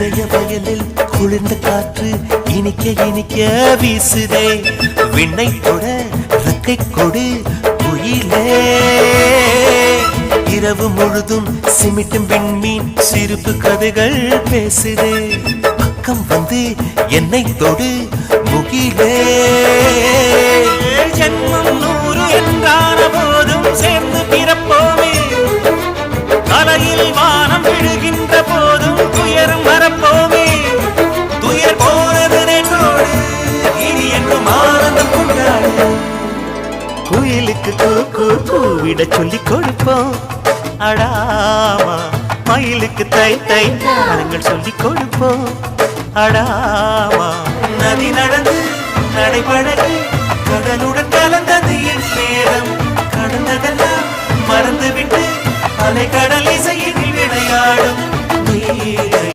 இதய வயலில் குளிர்ந்த காற்று இனிக்க இனிக்க வீசுதே. விண்ணை தொட ரக்கை கொடு குயிலே. இரவு முழுதும் சிமிட்டும் விண்மீன் சிரிப்பு கதைகள் பேசுதே. பக்கம் வந்து என்னை தொடு முகிலே. ஜென்மம் நூறு என்றான போதும் சேர்ந்து பிறப்போமே. கலையில் வா குயிலுக்கு கூ கூவிட சொல்லி கொடுப்போம். அடாமா மயிலுக்கு தை தை தாளங்கள் சொல்லி கொடுப்போம். அடாமா நதி நடந்து நடைபழகி கடலுடன் கலந்தது என் நேரம். கடந்ததெல்லாம் மறந்துவிட்டு அலை கடல் இசையில் விளையாடும்.